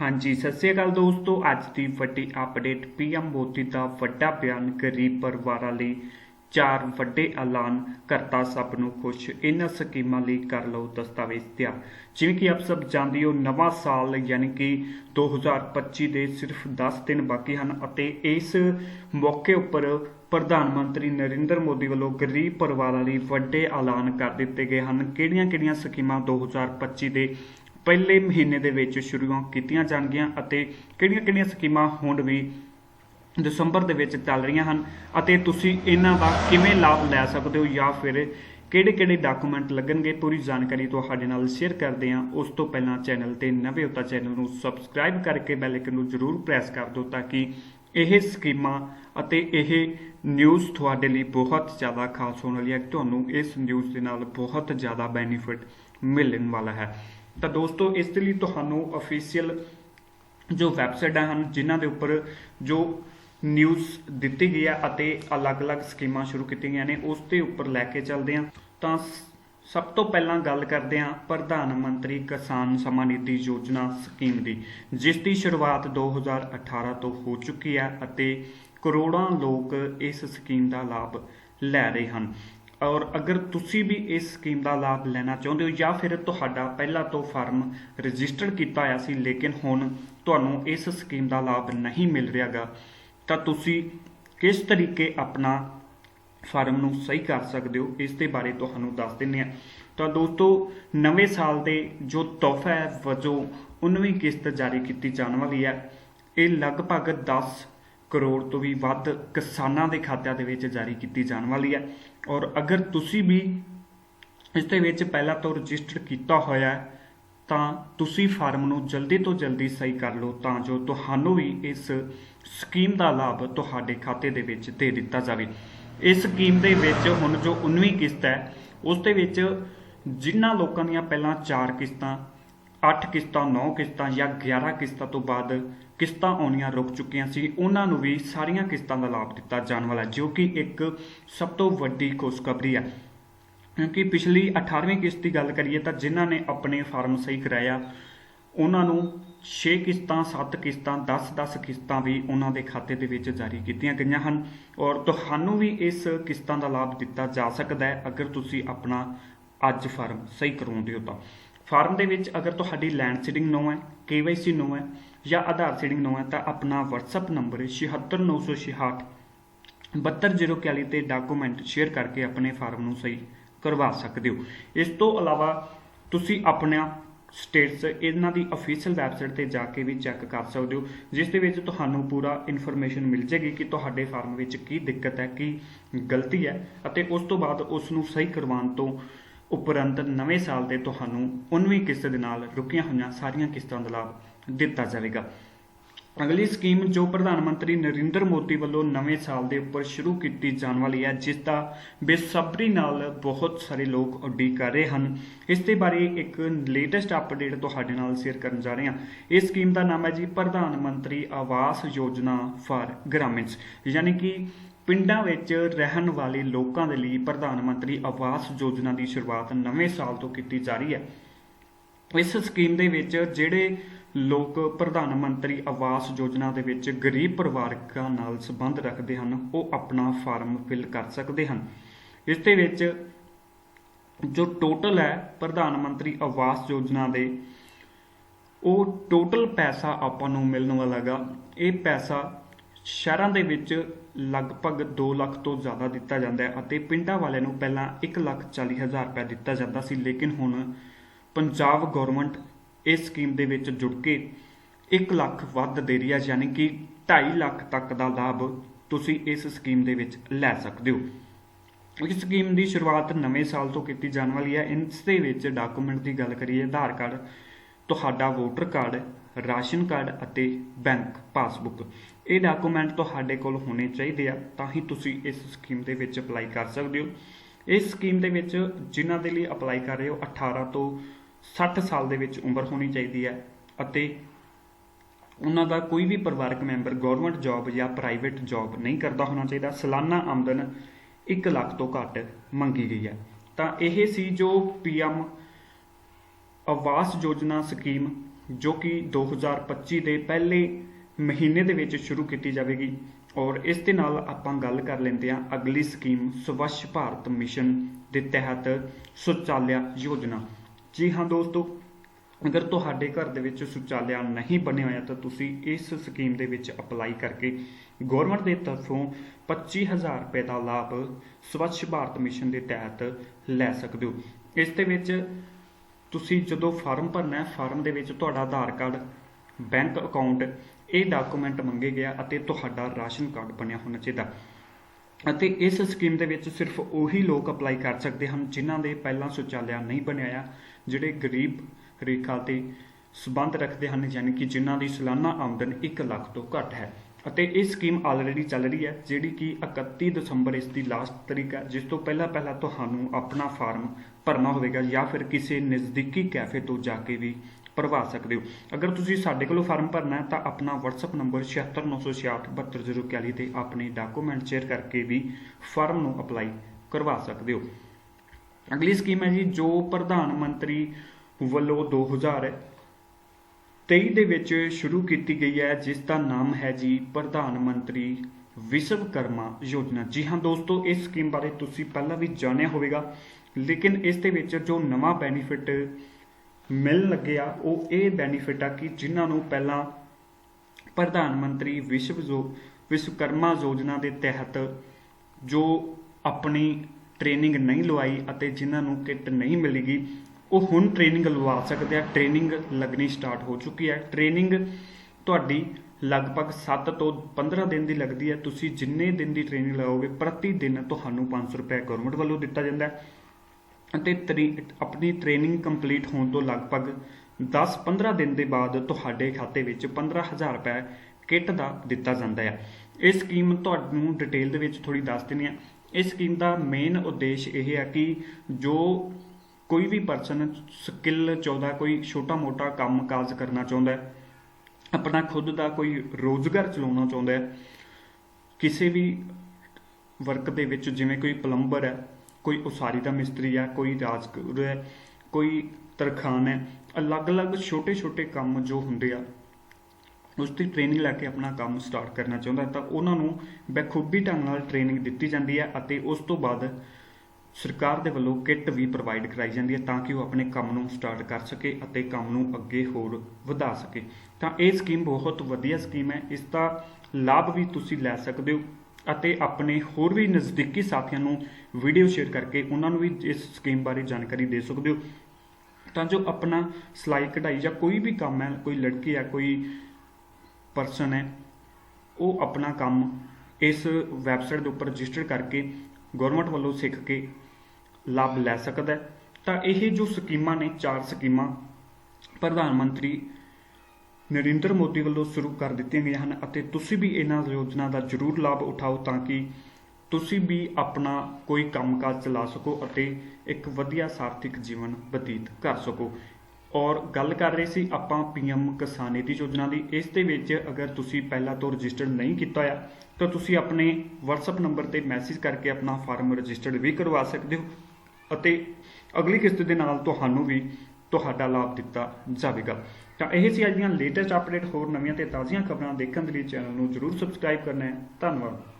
ਹਾਂਜੀ, ਸਤਿ ਸ਼੍ਰੀ ਅਕਾਲ ਦੋਸਤੋ। ਅੱਜ ਦੀ ਵੱਡੀ ਅਪਡੇਟ ਪੀਐਮ ਮੋਦੀ ਦਾ ਵੱਡਾ ਬਿਆਨ ਗਰੀਬ ਪਰਿਵਾਰਾਂ ਲਈ ਚਾਰ ਵੱਡੇ ਐਲਾਨ, ਕਰਤਾ ਸਭ ਨੂੰ ਖੁਸ਼। ਇਹਨਾਂ ਸਕੀਮਾਂ ਲਈ ਕਰ ਲਓ ਦਸਤਾਵੇਜ਼ ਤਿਆਰ। ਜਿਵੇਂ ਕਿ ਆਪ ਸਭ ਜਾਣਦੇ ਹੋ, ਨਵਾਂ ਸਾਲ ਯਾਨੀ ਕਿ 2025 ਦੇ ਸਿਰਫ 10 ਦਿਨ ਬਾਕੀ ਹਨ ਅਤੇ ਇਸ ਮੌਕੇ ਉੱਪਰ ਪ੍ਰਧਾਨ ਮੰਤਰੀ ਨਰਿੰਦਰ ਮੋਦੀ ਵੱਲੋਂ ਗਰੀਬ ਪਰਿਵਾਰਾਂ ਲਈ ਵੱਡੇ ਐਲਾਨ ਕਰ ਦਿੱਤੇ ਗਏ ਹਨ। ਕਿਹੜੀਆਂ-ਕਿਹੜੀਆਂ ਸਕੀਮਾਂ 2025 ਦੇ ਪਹਿਲੇ ਮਹੀਨੇ ਦੇ ਵਿੱਚ ਸ਼ੁਰੂ ਕੀਤੀਆਂ ਜਾਣਗੀਆਂ ਅਤੇ ਕਿਹੜੀਆਂ-ਕਿਹੜੀਆਂ ਸਕੀਮਾਂ ਹੁਣ ਵੀ ਦਸੰਬਰ ਦੇ ਵਿੱਚ ਚੱਲ ਰਹੀਆਂ ਹਨ ਅਤੇ ਤੁਸੀਂ ਇਹਨਾਂ ਦਾ ਕਿਵੇਂ ਲਾਭ ਲੈ ਸਕਦੇ ਹੋ ਜਾਂ ਫਿਰ ਕਿਹੜੇ-ਕਿਹੜੇ ਡਾਕੂਮੈਂਟ ਲੱਗਣਗੇ, ਪੂਰੀ ਜਾਣਕਾਰੀ ਤੁਹਾਡੇ ਨਾਲ ਸ਼ੇਅਰ ਕਰਦੇ ਹਾਂ। ਉਸ ਤੋਂ ਪਹਿਲਾਂ ਚੈਨਲ ਤੇ ਨਵੇਂ ਹੋ ਤਾਂ ਚੈਨਲ ਨੂੰ ਸਬਸਕ੍ਰਾਈਬ ਕਰਕੇ ਬੈਲ ਆਈਕਨ ਨੂੰ ਜ਼ਰੂਰ ਪ੍ਰੈਸ ਕਰ ਦਿਓ ਤਾਂ ਕਿ ਇਹ ਸਕੀਮਾਂ ਅਤੇ ਇਹ ਨਿਊਜ਼ ਤੁਹਾਡੇ ਲਈ ਬਹੁਤ ਜ਼ਿਆਦਾ ਖਾਸ ਹੋਣ ਵਾਲੀ ਹੈ। ਤੁਹਾਨੂੰ ਇਸ ਨਿਊਜ਼ ਦੇ ਨਾਲ ਬਹੁਤ ਜ਼ਿਆਦਾ ਬੈਨੀਫਿਟ ਮਿਲਣ ਵਾਲਾ ਹੈ। ਤਾਂ ਦੋਸਤੋ, ਇਸ ਦੇ ਲਈ ਤੁਹਾਨੂੰ ਅਫੀਸ਼ੀਅਲ ਜੋ ਵੈਬਸਾਈਟਾਂ ਹਨ, ਜਿਨ੍ਹਾਂ ਦੇ ਉੱਪਰ ਜੋ ਨਿਊਜ਼ ਦਿੱਤੀ ਗਈ ਹੈ ਅਤੇ ਅਲੱਗ-ਅਲੱਗ ਸਕੀਮਾਂ ਸ਼ੁਰੂ ਕੀਤੀਆਂ ਗਈਆਂ ਨੇ, ਉਸ ਦੇ ਉੱਪਰ ਲੈ ਕੇ ਚੱਲਦੇ ਹਾਂ ਤਾਂ ਸਭ ਤੋਂ ਪਹਿਲਾਂ ਗੱਲ ਕਰਦੇ ਹਾਂ ਪ੍ਰਧਾਨ ਮੰਤਰੀ ਕਿਸਾਨ ਸਮਾਨ ਨਿਧੀ ਯੋਜਨਾ ਸਕੀਮ ਦੀ, ਜਿਸ ਦੀ ਸ਼ੁਰੂਆਤ 2018 ਤੋਂ ਹੋ ਚੁੱਕੀ ਹੈ ਅਤੇ ਕਰੋੜਾਂ ਲੋਕ ਇਸ ਸਕੀਮ ਦਾ ਲਾਭ ਲੈ ਰਹੇ ਹਨ। ਔਰ ਅਗਰ ਤੁਸੀਂ ਵੀ ਇਸ ਸਕੀਮ ਦਾ ਲਾਭ ਲੈਣਾ ਚਾਹੁੰਦੇ ਹੋ ਜਾਂ ਫਿਰ ਤੁਹਾਡਾ ਪਹਿਲਾਂ ਤੋਂ ਫਾਰਮ ਰਜਿਸਟਰਡ ਕੀਤਾ ਹੋਇਆ ਸੀ ਲੇਕਿਨ ਹੁਣ ਤੁਹਾਨੂੰ ਇਸ ਸਕੀਮ ਦਾ ਲਾਭ ਨਹੀਂ ਮਿਲ ਰਿਹਾਗਾ, ਤਾਂ ਤੁਸੀਂ ਕਿਸ ਤਰੀਕੇ ਆਪਣਾ ਫਾਰਮ ਨੂੰ ਸਹੀ ਕਰ ਸਕਦੇ ਹੋ, ਇਸ ਦੇ ਬਾਰੇ ਤੁਹਾਨੂੰ ਦੱਸ ਦਿੰਦੇ ਹਾਂ। ਤਾਂ ਦੋਸਤੋ, ਨਵੇਂ ਸਾਲ ਦੇ ਜੋ ਤੋਹਫਾ ਹੈ ਵਜੋਂ 19ਵੀਂ ਕਿਸ਼ਤ ਜਾਰੀ ਕੀਤੀ ਜਾਣ ਵਾਲੀ ਹੈ। ਇਹ ਲਗਭਗ 10 ਕਰੋੜ ਤੋਂ ਵੀ ਵੱਧ ਕਿਸਾਨਾਂ ਦੇ ਖਾਤਿਆਂ ਦੇ ਵਿੱਚ ਜਾਰੀ ਕੀਤੀ ਜਾਣ ਵਾਲੀ ਹੈ। ਔਰ ਅਗਰ ਤੁਸੀਂ ਵੀ ਇਸ ਦੇ ਵਿੱਚ ਪਹਿਲਾਂ ਤੋਂ ਰਜਿਸਟਰ ਕੀਤਾ ਹੋਇਆ ਹੈ, ਤਾਂ ਤੁਸੀਂ ਫਾਰਮ ਨੂੰ ਜਲਦੀ ਤੋਂ ਜਲਦੀ ਸਹੀ ਕਰ ਲਓ, ਤਾਂ ਜੋ ਤੁਹਾਨੂੰ ਵੀ ਇਸ ਸਕੀਮ ਦਾ ਲਾਭ ਤੁਹਾਡੇ ਖਾਤੇ ਦੇ ਵਿੱਚ ਦੇ ਦਿੱਤਾ ਜਾਵੇ। ਇਸ ਸਕੀਮ ਦੇ ਵਿੱਚ ਹੁਣ ਜੋ 19ਵੀਂ ਕਿਸ਼ਤ ਹੈ, ਉਸ ਦੇ ਵਿੱਚ ਜਿਨ੍ਹਾਂ ਲੋਕਾਂ ਦੀਆਂ ਪਹਿਲਾਂ 4 ਕਿਸ਼ਤਾਂ 8 ਕਿਸ਼ਤਾਂ 9 ਕਿਸ਼ਤਾਂ ਜਾਂ 11 ਕਿਸ਼ਤਾਂ ਤੋਂ ਬਾਅਦ ਕਿਸ਼ਤਾਂ ਆਉਣੀਆਂ ਰੁਕ ਚੁੱਕੀਆਂ ਸੀ, ਉਹਨਾਂ ਨੂੰ ਵੀ ਸਾਰੀਆਂ ਕਿਸ਼ਤਾਂ ਦਾ ਲਾਭ ਦਿੱਤਾ ਜਾਣ ਵਾਲਾ, ਜੋ ਕਿ ਇੱਕ ਸਭ ਤੋਂ ਵੱਡੀ ਖੁਸ਼ਖਬਰੀ ਹੈ। ਕਿਉਂਕਿ ਪਿਛਲੀ 18ਵੀਂ ਕਿਸ਼ਤ ਦੀ ਗੱਲ ਕਰੀਏ ਤਾਂ ਜਿਨ੍ਹਾਂ ਨੇ ਆਪਣੇ ਫਾਰਮ ਸਹੀ ਕਰਾਇਆ, ਉਹਨਾਂ ਨੂੰ 6 ਕਿਸ਼ਤਾਂ 7 ਕਿਸ਼ਤਾਂ 10-10 ਕਿਸ਼ਤਾਂ ਵੀ ਉਹਨਾਂ ਦੇ ਖਾਤੇ ਦੇ ਵਿੱਚ ਜਾਰੀ ਕੀਤੀਆਂ ਗਈਆਂ ਹਨ ਔਰ ਤੁਹਾਨੂੰ ਵੀ ਇਸ ਕਿਸ਼ਤਾਂ ਦਾ ਲਾਭ ਦਿੱਤਾ ਜਾ ਸਕਦਾ ਹੈ। ਅਗਰ ਤੁਸੀਂ ਆਪਣਾ ਅੱਜ ਫਾਰਮ ਸਹੀ ਕਰਵਾਉਂਦੇ ਹੋ ਤਾਂ ਫਾਰਮ ਦੇ ਵਿੱਚ ਅਗਰ ਤੁਹਾਡੀ ਲੈਂਡ ਸੀਡਿੰਗ ਨੋ ਹੈ KYC ਨੋ ਹੈ ਜਾਂ ਆਧਾਰ ਸੀਡਿੰਗ ਨੋ ਹੈ, ਤਾਂ ਆਪਣਾ WhatsApp ਨੰਬਰ 76966 72041 ਤੇ ਡਾਕੂਮੈਂਟ ਸ਼ੇਅਰ ਕਰਕੇ ਆਪਣੇ ਫਾਰਮ ਨੂੰ ਸਹੀ ਕਰਵਾ ਸਕਦੇ ਹੋ। ਇਸ ਤੋਂ ਇਲਾਵਾ ਤੁਸੀਂ ਆਪਣਾ ਸਟੇਟਸ ਇਹਨਾਂ ਦੀ ਅਫੀਸ਼ੀਅਲ ਵੈਬਸਾਈਟ ਤੇ ਜਾ ਕੇ ਵੀ ਚੈੱਕ ਕਰ ਸਕਦੇ ਹੋ, ਜਿਸ ਦੇ ਵਿੱਚ ਤੁਹਾਨੂੰ ਪੂਰਾ ਇਨਫੋਰਮੇਸ਼ਨ ਮਿਲ ਜੇਗੀ ਕਿ ਤੁਹਾਡੇ ਫਾਰਮ ਵਿੱਚ ਕੀ ਦਿੱਕਤ ਹੈ, ਕੀ ਗਲਤੀ ਹੈ ਅਤੇ ਉਸ ਤੋਂ ਬਾਅਦ ਉਸ ਨੂੰ ਸਹੀ ਕਰਵਾਉਣ ਤੋਂ ਉਪਰੰਤ ਨਵੇਂ ਸਾਲ ਦੇ ਤੁਹਾਨੂੰ 19ਵੀਂ ਕਿਸ਼ਤ ਦੇ ਨਾਲ ਰੁਕੀਆਂ ਹੋਈਆਂ ਸਾਰੀਆਂ ਕਿਸ਼ਤਾਂ ਦਾ ਲਾਭ ਦਿੱਤਾ ਜਾਵੇਗਾ। ਅਗਲੀ ਸਕੀਮ ਜੋ ਪ੍ਰਧਾਨ ਮੰਤਰੀ ਨਰਿੰਦਰ ਮੋਦੀ ਵੱਲੋਂ ਨਵੇਂ ਸਾਲ ਦੇ ਉੱਪਰ ਸ਼ੁਰੂ ਕੀਤੀ ਜਾਣ ਵਾਲੀ ਹੈ, ਜਿਸ ਦਾ ਬੇਸਬਰੀ ਨਾਲ ਬਹੁਤ ਸਾਰੇ ਲੋਕ ਉਡੀਕ ਕਰ ਰਹੇ ਹਨ। ਇਸ ਦੇ ਬਾਰੇ ਇੱਕ ਲੇਟੈਸਟ ਅਪਡੇਟ ਤੁਹਾਡੇ ਨਾਲ ਸ਼ੇਅਰ ਕਰਨ ਜਾ ਰਹੇ ਹਾਂ। ਇਸ ਸਕੀਮ ਦਾ ਨਾਮ ਹੈ ਜੀ ਪ੍ਰਧਾਨ ਮੰਤਰੀ ਆਵਾਸ ਯੋਜਨਾ ਫਾਰ ਗ੍ਰਾਮੀਣਸ, ਯਾਨੀ ਕਿ ਪਿੰਡਾਂ ਵਿੱਚ ਰਹਿਣ ਵਾਲੇ ਲੋਕਾਂ ਦੇ ਲਈ ਪ੍ਰਧਾਨ ਮੰਤਰੀ ਆਵਾਸ ਯੋਜਨਾ ਦੀ ਸ਼ੁਰੂਆਤ ਨਵੇਂ ਸਾਲ ਤੋਂ ਕੀਤੀ ਜਾ ਰਹੀ ਹੈ। ਇਸ ਸਕੀਮ ਦੇ ਵਿੱਚ ਜਿਹੜੇ ਲੋਕ ਪ੍ਰਧਾਨ ਮੰਤਰੀ ਆਵਾਸ ਯੋਜਨਾ ਦੇ ਵਿੱਚ ਗਰੀਬ ਪਰਿਵਾਰਕਾਂ ਨਾਲ ਸੰਬੰਧ ਰੱਖਦੇ ਹਨ, ਉਹ ਆਪਣਾ ਫਾਰਮ ਫਿਲ ਕਰ ਸਕਦੇ ਹਨ। ਇਸ ਦੇ ਵਿੱਚ ਜੋ ਟੋਟਲ ਹੈ ਪ੍ਰਧਾਨ ਮੰਤਰੀ ਆਵਾਸ ਯੋਜਨਾ ਦੇ, ਉਹ ਟੋਟਲ ਪੈਸਾ ਆਪਾਂ ਨੂੰ ਮਿਲਣ ਵਾਲਾ ਹੈਗਾ, ਇਹ ਪੈਸਾ ਸ਼ਹਿਰਾਂ ਦੇ ਵਿੱਚ ਲਗਭਗ 2 ਲੱਖ ਤੋਂ ਜ਼ਿਆਦਾ ਦਿੱਤਾ ਜਾਂਦਾ ਹੈ ਅਤੇ ਪਿੰਡਾਂ ਵਾਲਿਆਂ ਨੂੰ ਪਹਿਲਾਂ 1 ਲੱਖ 40 ਹਜ਼ਾਰ ਰੁਪਏ ਦਿੱਤਾ ਜਾਂਦਾ ਸੀ, ਲੇਕਿਨ ਹੁਣ ਪੰਜਾਬ ਗਵਰਨਮੈਂਟ ਇਸ ਸਕੀਮ ਦੇ ਵਿੱਚ ਜੁੜ ਕੇ 1 ਲੱਖ ਵੱਧ ਦੇ ਰਹੀ ਹੈ, ਯਾਨੀ ਕਿ 2.5 ਲੱਖ ਤੱਕ ਦਾ ਲਾਭ ਤੁਸੀਂ ਇਸ ਸਕੀਮ ਦੇ ਵਿੱਚ ਲੈ ਸਕਦੇ ਹੋ। ਇਸ ਸਕੀਮ ਦੀ ਸ਼ੁਰੂਆਤ ਨਵੇਂ ਸਾਲ ਤੋਂ ਕੀਤੀ ਜਾਣ ਵਾਲੀ ਹੈ। ਇਸ ਦੇ ਵਿੱਚ ਡਾਕੂਮੈਂਟ ਦੀ ਗੱਲ ਕਰੀਏ, ਆਧਾਰ ਕਾਰਡ, ਤੁਹਾਡਾ ਵੋਟਰ ਕਾਰਡ ਰਾਸ਼ਨ ਕਾਰਡ ਅਤੇ ਬੈਂਕ ਪਾਸਬੁੱਕ ਇਹ ਡਾਕੂਮੈਂਟ ਤੁਹਾਡੇ ਕੋਲ ਹੋਣੇ ਚਾਹੀਦੇ ਆ, ਤਾਂ ਹੀ ਤੁਸੀਂ ਇਸ ਸਕੀਮ ਦੇ ਵਿੱਚ ਅਪਲਾਈ ਕਰ ਸਕਦੇ ਹੋ। ਇਸ ਸਕੀਮ ਦੇ ਵਿੱਚ ਜਿਨ੍ਹਾਂ ਦੇ ਲਈ ਅਪਲਾਈ ਕਰ ਰਹੇ ਹੋ 18 ਤੋਂ 60 ਸਾਲ ਦੇ ਵਿੱਚ ਉਮਰ ਹੋਣੀ ਚਾਹੀਦੀ ਹੈ ਅਤੇ ਉਹਨਾਂ ਦਾ ਕੋਈ ਵੀ ਪਰਿਵਾਰਕ ਮੈਂਬਰ ਗਵਰਨਮੈਂਟ ਜੌਬ ਜਾਂ ਪ੍ਰਾਈਵੇਟ ਜੌਬ ਨਹੀਂ ਕਰਦਾ ਹੋਣਾ ਚਾਹੀਦਾ। ਸਾਲਾਨਾ ਆਮਦਨ 1 ਲੱਖ ਤੋਂ ਘੱਟ ਮੰਗੀ ਗਈ ਹੈ। ਤਾਂ ਇਹ ਸੀ ਜੋ ਪੀਐਮ ਆਵਾਸ ਯੋਜਨਾ ਸਕੀਮ ਜੋ ਕਿ 2025 ਦੇ ਪਹਿਲੇ ਮਹੀਨੇ ਦੇ ਵਿੱਚ ਸ਼ੁਰੂ ਕੀਤੀ ਜਾਵੇਗੀ। ਔਰ ਇਸ ਦੇ ਨਾਲ ਆਪਾਂ ਗੱਲ ਕਰ ਲੈਂਦੇ ਹਾਂ ਅਗਲੀ ਸਕੀਮ, ਸਵੱਛ ਭਾਰਤ ਮਿਸ਼ਨ ਦੇ ਤਹਿਤ ਸ਼ੌਚਾਲਿਆ ਯੋਜਨਾ। ਜੀ ਹਾਂ ਦੋਸਤੋ, ਅਗਰ ਤੁਹਾਡੇ ਘਰ ਦੇ ਵਿੱਚ ਸ਼ੌਚਾਲਿਆ ਨਹੀਂ ਬਣਿਆ ਹੋਇਆ ਤਾਂ ਤੁਸੀਂ ਇਸ ਸਕੀਮ ਦੇ ਵਿੱਚ ਅਪਲਾਈ ਕਰਕੇ ਗਵਰਨਮੈਂਟ ਦੇ ਤਰਫੋਂ 25000 ਰੁਪਏ ਦਾ ਲਾਭ ਸਵੱਛ ਭਾਰਤ ਮਿਸ਼ਨ ਦੇ ਤਹਿਤ ਲੈ ਸਕਦੇ ਹੋ। ਇਸ ਦੇ ਵਿੱਚ ਤੁਸੀਂ ਜਦੋਂ ਫਾਰਮ ਭਰਨਾ ਹੈ, ਫਾਰਮ ਦੇ ਵਿੱਚ ਤੁਹਾਡਾ ਆਧਾਰ ਕਾਰਡ, ਬੈਂਕ ਅਕਾਊਂਟ ਇਹ ਡਾਕੂਮੈਂਟ ਮੰਗੇ ਗਿਆ ਅਤੇ ਤੁਹਾਡਾ ਰਾਸ਼ਨ ਕਾਰਡ ਬਣਿਆ ਹੋਣਾ ਚਾਹੀਦਾ। ਅਤੇ ਇਸ ਸਕੀਮ ਦੇ ਵਿੱਚ ਸਿਰਫ ਉਹੀ ਲੋਕ ਅਪਲਾਈ ਕਰ ਸਕਦੇ ਹਨ ਜਿਨ੍ਹਾਂ ਦੇ ਪਹਿਲਾਂ ਸ਼ੌਚਾਲਿਆ ਨਹੀਂ ਬਣਿਆ ਆ, ਜਿਹੜੇ ਗਰੀਬ ਰੇਖਾ ਤੇ ਸਬੰਧ ਰੱਖਦੇ ਹਨ, ਯਾਨੀ ਕਿ ਜਿਨ੍ਹਾਂ ਦੀ ਸਾਲਾਨਾ ਆਮਦਨ 1 ਲੱਖ ਤੋਂ ਘੱਟ ਹੈ। ਅਤੇ ਇਹ ਸਕੀਮ ਆਲਰੇਡੀ ਚੱਲ ਰਹੀ ਹੈ, ਜਿਹੜੀ ਕਿ 31 ਦਸੰਬਰ ਇਸ ਦੀ ਲਾਸਟ ਤਰੀਕ ਹੈ, ਜਿਸ ਤੋਂ ਪਹਿਲਾਂ ਪਹਿਲਾਂ ਤੁਹਾਨੂੰ ਆਪਣਾ ਫਾਰਮ ਭਰਨਾ ਹੋਵੇਗਾ ਜਾਂ ਫਿਰ ਕਿਸੇ ਨਜ਼ਦੀਕੀ ਕੈਫੇ ਤੋਂ ਜਾ ਕੇ ਵੀ ਭਰਵਾ ਸਕਦੇ ਹੋ। ਅਗਰ ਤੁਸੀਂ ਸਾਡੇ ਕੋਲੋਂ ਫਾਰਮ ਭਰਨਾ ਹੈ, ਤਾਂ ਆਪਣਾ WhatsApp ਨੰਬਰ 7696672041 ਤੇ ਆਪਣੇ ਡਾਕੂਮੈਂਟ ਸ਼ੇਅਰ ਕਰਕੇ ਵੀ ਫਾਰਮ ਨੂੰ ਅਪਲਾਈ ਕਰਵਾ ਸਕਦੇ ਹੋ। ਅਗਲੀ ਸਕੀਮ ਹੈ ਜੀ, ਜੋ ਪ੍ਰਧਾਨ ਮੰਤਰੀ ਵੱਲੋਂ 2023 ਦੇ ਵਿੱਚ ਸ਼ੁਰੂ ਕੀਤੀ ਗਈ ਹੈ, ਜਿਸ ਦਾ ਨਾਮ ਹੈ ਜੀ ਪ੍ਰਧਾਨ ਮੰਤਰੀ ਵਿਸ਼ਵਕਰਮਾ ਯੋਜਨਾ। ਜੀ ਹਾਂ ਦੋਸਤੋ, ਇਸ ਸਕੀਮ ਬਾਰੇ ਤੁਸੀਂ ਪਹਿਲਾਂ ਵੀ ਜਾਣਿਆ ਹੋਵੇਗਾ, ਲੇਕਿਨ ਇਸ ਦੇ ਵਿੱਚ ਜੋ ਨਵਾਂ ਬੈਨੀਫਿਟ ਮਿਲਣ ਲੱਗਿਆ ਉਹ ਇਹ ਬੈਨੀਫਿਟ ਆ ਕਿ ਜਿਨ੍ਹਾਂ ਨੂੰ ਪਹਿਲਾਂ ਪ੍ਰਧਾਨ ਮੰਤਰੀ ਵਿਸ਼ਵ ਜੋ, ਵਿਸ਼ਵਕਰਮਾ ਯੋਜਨਾ ਦੇ ਤਹਿਤ ਜੋ ਆਪਣੀ ਟ੍ਰੇਨਿੰਗ ਨਹੀਂ ਲਵਾਈ ਅਤੇ ਜਿਨ੍ਹਾਂ ਨੂੰ ਕਿੱਟ ਨਹੀਂ ਮਿਲੇਗੀ, ਉਹ ਹੁਣ ਟ੍ਰੇਨਿੰਗ ਲਵਾ ਸਕਦੇ ਆ। ਟ੍ਰੇਨਿੰਗ ਲੱਗਣੀ ਸਟਾਰਟ ਹੋ ਚੁੱਕੀ ਹੈ। ਟ੍ਰੇਨਿੰਗ ਤੁਹਾਡੀ ਲਗਭਗ 7 ਤੋਂ 15 ਦਿਨ ਦੀ ਲੱਗਦੀ ਹੈ। ਤੁਸੀਂ ਜਿੰਨੇ ਦਿਨ ਦੀ ਟ੍ਰੇਨਿੰਗ ਲਗਾਓਗੇ ਪ੍ਰਤੀ ਦਿਨ ਤੁਹਾਨੂੰ 500 ਰੁਪਏ ਗਵਰਨਮੈਂਟ ਵੱਲੋਂ ਦਿੱਤਾ ਜਾਂਦਾ ਹੈ। ਅਤੇ ਤਰੀ- ਆਪਣੀ ਟ੍ਰੇਨਿੰਗ ਕੰਪਲੀਟ ਹੋਣ ਤੋਂ ਲਗਭਗ 10-15 ਦਿਨ ਦੇ ਬਾਅਦ ਤੁਹਾਡੇ ਖਾਤੇ ਵਿੱਚ 15000 ਰੁਪਏ ਕਿੱਟ ਦਾ ਦਿੱਤਾ ਜਾਂਦਾ ਹੈ ਇਹ ਸਕੀਮ ਤੁਹਾਨੂੰ ਡਿਟੇਲ ਦੇ ਵਿੱਚ ਥੋੜੀ ਦੱਸ ਦਿੰਦੀ ਹਾਂ ਇਸ ਸਕੀਮ ਦਾ ਮੇਨ ਉਦੇਸ਼ ਇਹ ਹੈ ਕਿ ਜੋ ਕੋਈ ਵੀ ਪਰਸਨ ਸਕਿੱਲ ਚਾਹੁੰਦਾ, ਕੋਈ ਛੋਟਾ-ਮੋਟਾ ਕੰਮ ਕਾਜ ਕਰਨਾ ਚਾਹੁੰਦਾ ਹੈ ਆਪਣਾ ਖੁਦ ਦਾ ਕੋਈ ਰੋਜ਼ਗਾਰ ਚਲਾਉਣਾ ਚਾਹੁੰਦਾ ਹੈ ਕਿਸੇ ਵੀ ਵਰਕ ਦੇ ਵਿੱਚ ਜਿਵੇਂ ਕੋਈ ਪਲੰਬਰ ਹੈ ਕੋਈ ਉਸਾਰੀ ਦਾ ਮਿਸਤਰੀ ਹੈ, ਕੋਈ ਰਾਜਗੁਰੂ ਹੈ, ਕੋਈ ਤਰਖਾਨ ਹੈ, ਅਲੱਗ-ਅਲੱਗ ਛੋਟੇ-ਛੋਟੇ ਕੰਮ ਜੋ ਹੁੰਦੇ ਆ, ਉਸ ਦੀ ਟ੍ਰੇਨਿੰਗ ਲੈ ਕੇ ਆਪਣਾ ਕੰਮ ਸਟਾਰਟ ਕਰਨਾ ਚਾਹੁੰਦਾ ਤਾਂ ਉਹਨਾਂ ਨੂੰ ਬਖੂਬੀ ਢੰਗ ਨਾਲ ਟ੍ਰੇਨਿੰਗ ਦਿੱਤੀ ਜਾਂਦੀ ਹੈ ਅਤੇ ਉਸ ਤੋਂ ਬਾਅਦ ਸਰਕਾਰ ਦੇ ਵੱਲੋਂ ਕਿੱਟ ਵੀ ਪ੍ਰੋਵਾਈਡ ਕਰਾਈ ਜਾਂਦੀ ਹੈ ਤਾਂ ਕਿ ਉਹ ਆਪਣੇ ਕੰਮ ਨੂੰ ਸਟਾਰਟ ਕਰ ਸਕੇ ਅਤੇ ਕੰਮ ਨੂੰ ਅੱਗੇ ਹੋਰ ਵਧਾ ਸਕੇ। ਤਾਂ ਇਹ ਸਕੀਮ ਬਹੁਤ ਵਧੀਆ ਸਕੀਮ ਹੈ, ਇਸ ਦਾ ਲਾਭ ਵੀ ਤੁਸੀਂ ਲੈ ਸਕਦੇ ਹੋ। ਅਤੇ ਆਪਣੇ ਹੋਰ ਵੀ ਨਜ਼ਦੀਕੀ ਸਾਥੀਆਂ ਨੂੰ ਵੀਡੀਓ ਸ਼ੇਅਰ ਕਰਕੇ ਉਹਨਾਂ ਨੂੰ ਵੀ ਇਸ ਸਕੀਮ ਬਾਰੇ ਜਾਣਕਾਰੀ ਦੇ ਸਕਦੇ ਹੋ। ਤਾਂ ਜੋ ਆਪਣਾ ਸਿਲਾਈ ਕਢਾਈ ਜਾਂ ਕੋਈ ਵੀ ਕੰਮ ਹੈ, ਕੋਈ ਲੜਕੀ ਹੈ, ਕੋਈ ਪਰਸਨ ਹੈ, ਉਹ ਆਪਣਾ ਕੰਮ ਇਸ ਵੈਬਸਾਈਟ ਦੇ ਉੱਪਰ ਰਜਿਸਟਰ ਕਰਕੇ ਗਵਰਨਮੈਂਟ ਵੱਲੋਂ ਸਿੱਖ ਕੇ ਲਾਭ ਲੈ ਸਕਦਾ ਹੈ। ਤਾਂ ਇਹ ਜੋ ਸਕੀਮਾਂ ਨੇ, ਚਾਰ ਸਕੀਮਾਂ, ਪ੍ਰਧਾਨ ਮੰਤਰੀ ਨਰਿੰਦਰ ਮੋਦੀ ਵੱਲੋਂ ਸ਼ੁਰੂ ਕਰ ਦਿੱਤੀਆਂ ਗਈਆਂ ਹਨ ਅਤੇ ਤੁਸੀਂ ਵੀ ਇਹਨਾਂ ਯੋਜਨਾ ਦਾ ਜ਼ਰੂਰ ਲਾਭ ਉਠਾਓ ਤਾਂ ਕਿ ਤੁਸੀਂ ਵੀ ਆਪਣਾ ਕੋਈ ਕੰਮਕਾਜ ਚਲਾ ਸਕੋ ਅਤੇ ਇੱਕ ਵਧੀਆ ਸਾਰਥਿਕ ਜੀਵਨ ਬਤੀਤ ਕਰ ਸਕੋ। ਔਰ ਗੱਲ ਕਰ ਰਹੇ ਸੀ ਆਪਾਂ ਪੀਐਮ ਕਿਸਾਨ ਨਿਧੀ ਯੋਜਨਾ ਦੀ। ਇਸ ਦੇ ਵਿੱਚ ਅਗਰ ਤੁਸੀਂ ਪਹਿਲਾਂ ਤੋਂ ਰਜਿਸਟਰ ਨਹੀਂ ਕੀਤਾ ਹੋਇਆ, ਤਾਂ ਤੁਸੀਂ ਆਪਣੇ WhatsApp ਨੰਬਰ ਤੇ ਮੈਸੇਜ ਕਰਕੇ ਆਪਣਾ ਫਾਰਮ ਰਜਿਸਟਰਡ ਵੀ ਕਰਵਾ ਸਕਦੇ ਹੋ ਅਤੇ ਅਗਲੀ ਕਿਸ਼ਤ ਦੇ ਨਾਲ ਤੁਹਾਨੂੰ ਵੀ ਤੁਹਾਡਾ ਲਾਭ ਦਿੱਤਾ ਜਾਵੇਗਾ। ਤਾਂ ਇਹ ਸੀ ਅੱਜ ਦੀਆਂ ਲੇਟੈਸਟ ਅਪਡੇਟ ਹੋਰ ਨਵੀਆਂ ਤੇ ਤਾਜ਼ੀਆਂ ਖਬਰਾਂ ਦੇਖਣ ਦੇ ਲਈ ਚੈਨਲ ਨੂੰ ਜਰੂਰ ਸਬਸਕ੍ਰਾਈਬ ਕਰਨਾ ਹੈ। ਧੰਨਵਾਦ।